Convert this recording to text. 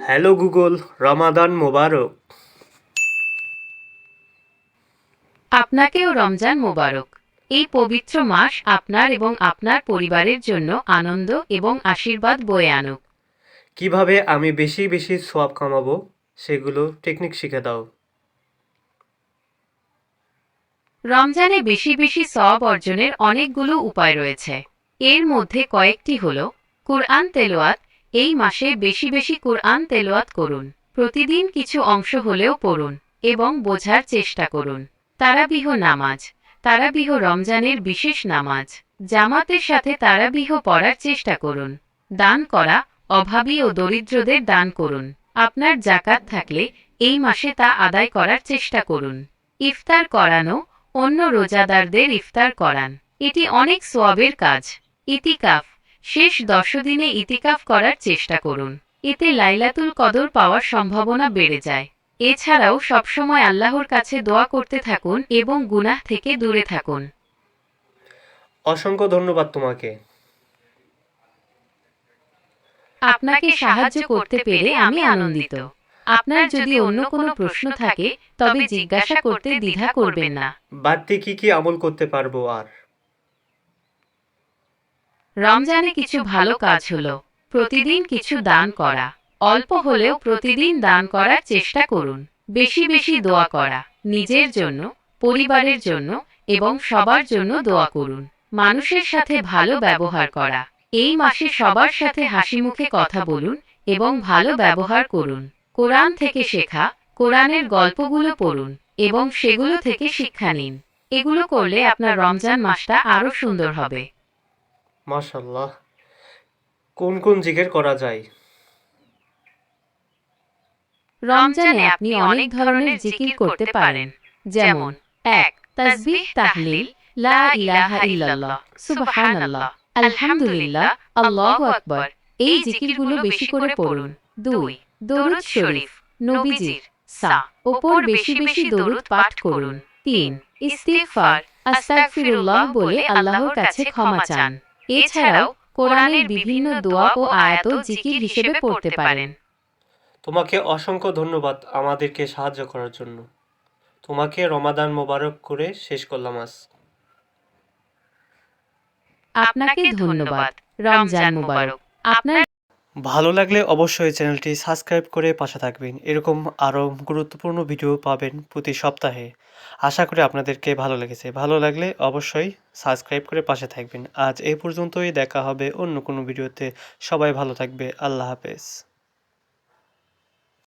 Hello Google রমাদান মোবারক। আপনাকেও রমজান মোবারক। এই পবিত্র মাস আপনার এবং আপনার পরিবারের জন্য আনন্দ এবং আশীর্বাদ বয়ে আনুক। কীভাবে আমি বেশি বেশি সোয়াব কামাবো সেগুলো টেকনিক শিখে দাও। রমজানে বেশি বেশি সব অর্জনের অনেকগুলো উপায় রয়েছে। এর মধ্যে কয়েকটি হল কুরআন তেলোয়াত এই মাসে বেশি বেশি কুরআন তেলোয়াত করুন। প্রতিদিন কিছু অংশ হলেও পড়ুন এবং বোঝার চেষ্টা করুন। তারাবিহ নামাজ, তারাবিহ রমজানের বিশেষ নামাজ, জামাতের সাথে তারাবিহ পড়ার চেষ্টা করুন। দান করা, অভাবী ও দরিদ্রদের দান করুন। আপনার জাকাত থাকলে এই মাসে তা আদায় করার চেষ্টা করুন। ইফতার করানো, অন্য রোজাদারদের ইফতার করান। এটি অনেক সোয়াবের কাজ। ইতিকাফ শেষ দশ দিনে ইতিকাফ করার চেষ্টা করুন। এতে লাইলাতুল কদর পাওয়ার সম্ভাবনা বেড়ে যায়। এছাড়াও সবসময় আল্লাহর কাছে দোয়া করতে থাকুন এবং গুনাহ থেকে দূরে থাকুন। অসংখ্য ধন্যবাদ তোমাকে। আপনাকে সাহায্য করতে পেরে আমি আনন্দিত। আপনার যদি অন্য কোনো প্রশ্ন থাকে তবে জিজ্ঞাসা করতে দ্বিধা করবেন না। বাড়তি কি কি আমল করতে পারব আর? রমজানে কিছু ভালো কাজ হলো। প্রতিদিন কিছু দান করা। অল্প হলেও প্রতিদিন দান করার চেষ্টা করুন। বেশি বেশি দোয়া করা। নিজের জন্য, পরিবারের জন্য এবং সবার জন্য দোয়া করুন। মানুষের সাথে ভালো ব্যবহার করা। এই মাসে সবার সাথে হাসি মুখে কথা বলুন এবং ভালো ব্যবহার করুন। কোরআন থেকে শেখা, কোরআনের গল্পগুলো পড়ুন এবং সেগুলো থেকে শিক্ষা নিন। এগুলো করলে আপনার রমজান মাসটা আরও সুন্দর হবে। মাশাল্লাহ কোন কোন জিগের করা যায়? রমজানে আপনি অনেক ধরনের জিকির করতে পারেন। যেমন এক তাসবিহ তাহলিল লা ইলাহা ইল্লাল্লাহ। সুবহানাল্লাহ। আলহামদুলিল্লাহ। আল্লাহু আকবার। এই জিকিরগুলো বেশি করে পড়ুন। দুই দরুদ শরীফ নবীজির সা ওপর বেশি বেশি দরুদ পাঠ করুন। তিন ইস্তিগফার। আস্তাগফিরুল্লাহ বলে আল্লাহর কাছে ক্ষমা চান। এছাড়াও কোরআনের বিভিন্ন দোয়া ও আয়াত জিকির হিসেবে পড়তে পারেন। তোমাকে অসংখ্য ধন্যবাদ আমাদেরকে সাহায্য করার জন্য। তোমাকে রমাদান মোবারক করে শেষ করলাম আজ। আপনাকে ধন্যবাদ। রমজান মোবারক। আপনার ভালো লাগলে অবশ্যই চ্যানেলটি সাবস্ক্রাইব করে পাশে থাকবেন। এরকম আরও গুরুত্বপূর্ণ ভিডিও পাবেন প্রতি সপ্তাহে। আশা করি আপনাদেরকে ভালো লেগেছে। ভালো লাগলে অবশ্যই সাবস্ক্রাইব করে পাশে থাকবেন। আজ এই পর্যন্তই। দেখা হবে অন্য কোনো ভিডিওতে। সবাই ভালো থাকবে। আল্লাহ হাফেজ।